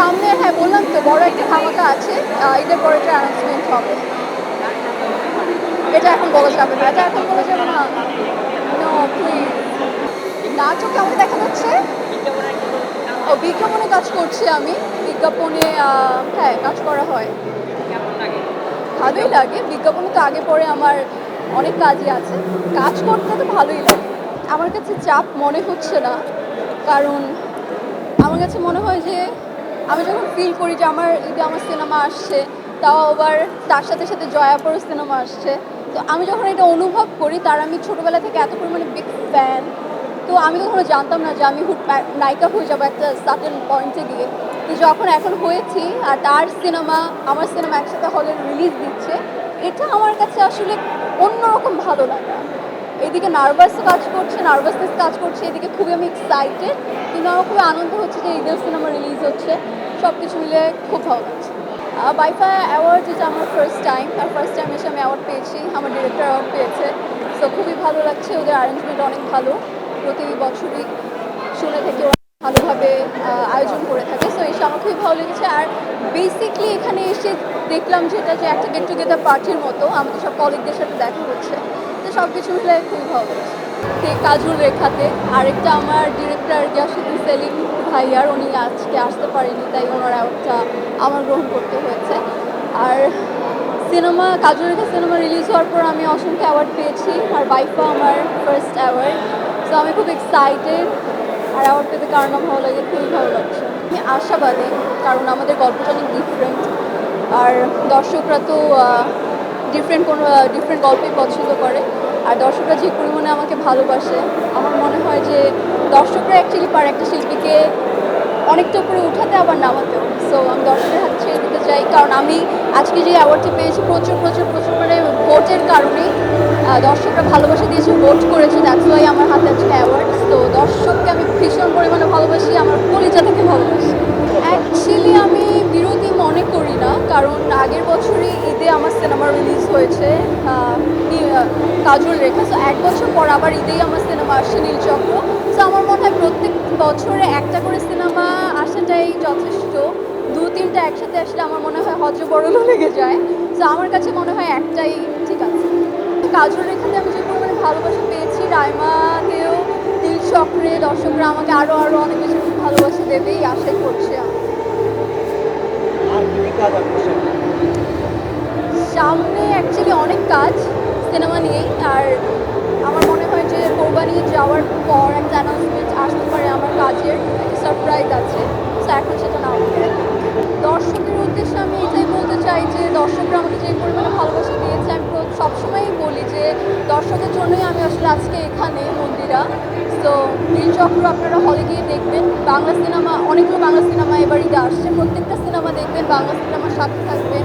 সামনে হ্যাঁ বললাম তো, বড় একটা ধামাকা আছে। ঈদের পরে একটা অ্যানাউন্সমেন্ট হবে। এটা এখন বলা যাবে না। এটা এখন বলা যাবে না। নাটক কেমন দেখা যাচ্ছে? ও বিজ্ঞাপনে কাজ করছি আমি? বিজ্ঞাপনে হ্যাঁ কাজ করা হয়। ভালোই লাগে। বিজ্ঞাপনে তো আগে পরে আমার অনেক কাজই আছে। কাজ করতে তো ভালোই লাগে। আমার কাছে চাপ মনে হচ্ছে না। কারণ আমার কাছে মনে হয় যে আমি যখন ফিল করি যে আমার ঈদে আমার সিনেমা আসছে, তাও আবার তার সাথে সাথে জয়াপুর সিনেমা আসছে, তো আমি যখন এটা অনুভব করি, তার আমি ছোটোবেলা থেকে এত পরিমাণে বিগ ফ্যান তো আমি কখনো জানতাম না যে আমি হুট নায়িকা হয়ে যাব একটা সার্টেন পয়েন্টে গিয়ে। তো যখন এখন হয়েছি, আর তার সিনেমা আমার সিনেমা একসাথে হলে রিলিজ দিচ্ছে, এটা আমার কাছে আসলে অন্যরকম ভালো লাগা। এদিকে নার্ভাস কাজ করছে নার্ভাসনেস কাজ করছে, এদিকে খুবই আমি এক্সাইটেড কিন্তু আমার খুবই আনন্দ হচ্ছে যে ঈদের সিনেমা রিলিজ হচ্ছে সব কিছু মিলে খুব ভালো লাগছে। বাইফা অ্যাওয়ার্ড যেটা আমার ফার্স্ট টাইম আর ফার্স্ট টাইম এসে আমি অ্যাওয়ার্ড পেয়েছি, আমার ডিরেক্টর অ্যাওয়ার্ড পেয়েছে। সো খুবই ভালো লাগছে, ওদের অ্যারেঞ্জমেন্ট অনেক ভালো। প্রতি বছরই শুনে থেকে, ওরা ভালোভাবে আয়োজন করে থাকে। সো এসে আমার খুবই ভালো লেগেছে। আর বেসিকলি এখানে এসে দেখলাম যেটা যে একটা গেট টুগেদার পার্টির মতো, আমাদের সব কলিগদের সাথে দেখা হচ্ছে। তো সব কিছু মিলে খুবই ভালো তে কাজুর রেখাতে, আরেকটা আমার ডিরেক্টর গিয়াসুদ্দিন সেলিম ভাইয়ার, উনি আজকে আসতে পারেনি, তাই ওনার অ্যাওয়ার্ডটা আমার গ্রহণ করতে হয়েছে। আর cinema, Kajur Rekha cinema release হওয়ার পর আমি অসংখ্য অ্যাওয়ার্ড পেয়েছি, আর বাইফা আমার ফার্স্ট অ্যাওয়ার্ড সো আমি খুব এক্সাইটেড আর অ্যাওয়ার্ড পেতে কারণ ভালো লাগে, খুবই ভালো লাগছে। আমি আশাবাদী, কারণ আমাদের গল্পটা অনেক ডিফারেন্ট আর দর্শকরা তো ডিফারেন্ট কোনো ডিফারেন্ট গল্পই পছন্দ করে। আর দর্শকরা যে পরিমাণে আমাকে ভালোবাসে, আমার মনে হয় যে দর্শকরা অ্যাকচুয়ালি পারে একটা শিল্পীকে অনেকটা উপরে উঠাতে, আবার নামাতেও। সো আমি দর্শকের হাতে ছেড়ে দিতে চাই। কারণ আমি আজকে যে অ্যাওয়ার্ডটি পেয়েছি, প্রচুর প্রচুর প্রচুর মানে ভোটের কারণে দর্শকরা ভালোবাসা দিয়েছে ভোট করেছে। দ্যাটস ওয়াই আমার হাতে আছে অ্যাওয়ার্ড তো দর্শককে আমি ভীষণ পরিমাণে ভালোবাসি, আমার কলিজা থেকে ভালোবাসি। অ্যাকচুয়ালি আমি বিরোধী মনে করি না, কারণ আগের বছরই ঈদে আমার সিনেমা রিলিজ হয়েছে কাজল রেখা। সো এক বছর পর আবার ঈদেই আমার সিনেমা আসছে নীলচক্র সো আমার মনে হয় প্রত্যেক বছরে একটা করে সিনেমা আসাটাই যথেষ্ট। দু, তিনটা একসাথে আসলে আমার মনে হয় হজ বড়লো লেগে যায়। সো আমার কাছে মনে হয় একটাই ঠিক আছে। কাজল রেখাতে আমি যে পরিমাণে ভালোবাসা পেয়েছি রায়মাতেও নীল চক্রে, দর্শকরা আমাকে আরও আরও অনেক বেশি ভালোবাসা দেবেই, আশাই করছি আমি। সামনে? অ্যাকচুয়ালি অনেক কাজ সিনেমা নিয়েই। আর আমার মনে হয় যে কোরবানি যাওয়ার পর একটা অ্যানাউন্সমেন্ট আসতে পারে আমার কাজের একটা সারপ্রাইজ আছে। সো এখন সেটা না দর্শকের উদ্দেশ্যে আমি এটাই বলতে চাই যে দর্শকরা আমাকে যে পরিমাণে ভালোবাসা দিয়েছে, আমি সবসময়ই বলি যে দর্শকের জন্যই আমি আসলে আজকে এখানে মন্দিরা। তো নীলচক্র আপনারা হলে গিয়ে দেখবেন। বাংলা সিনেমা অনেকগুলো বাংলা সিনেমা এবারই আসছে। প্রত্যেকটা সিনেমা দেখবেন, বাংলা সিনেমার সাথে থাকবেন।